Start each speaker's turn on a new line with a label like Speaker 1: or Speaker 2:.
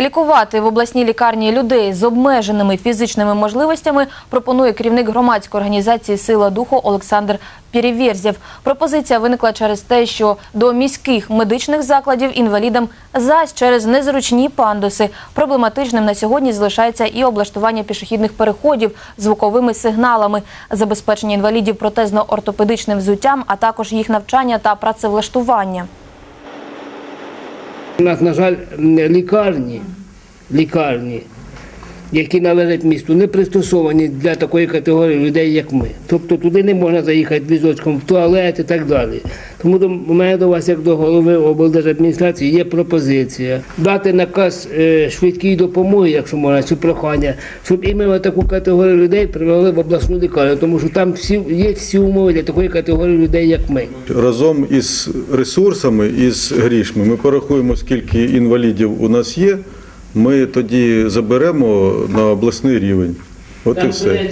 Speaker 1: Лікувати в обласній лікарні людей з обмеженими фізичними можливостями пропонує керівник громадської організації Сила духу Олександр Перевєрзєв. Пропозиція виникла через те, що до міських медичних закладів інвалідам зась через незручні пандуси. Проблематичним на сьогодні залишається і облаштування пішохідних переходів звуковими сигналами, забезпечення інвалідів протезно-ортопедичним взуттям, а також їх навчання та працевлаштування.
Speaker 2: У нас, на жаль, лікарні, лікарні, які належать місту, не пристосовані для такої категорії людей, як ми. Тобто туди не можна заїхати візочком в туалет і так далі. Тому до мене до вас, як до голови облдержадміністрації, є пропозиція дати наказ е, швидкій допомоги, якщо можна, чи прохання, щоб іменно таку категорію людей привели в обласну лікарню, тому що там всі є всі умови для такої категорії людей, як ми.
Speaker 3: Разом із ресурсами, із грішми ми порахуємо, скільки інвалідів у нас є. Ми тоді заберемо на обласний рівень. От і все.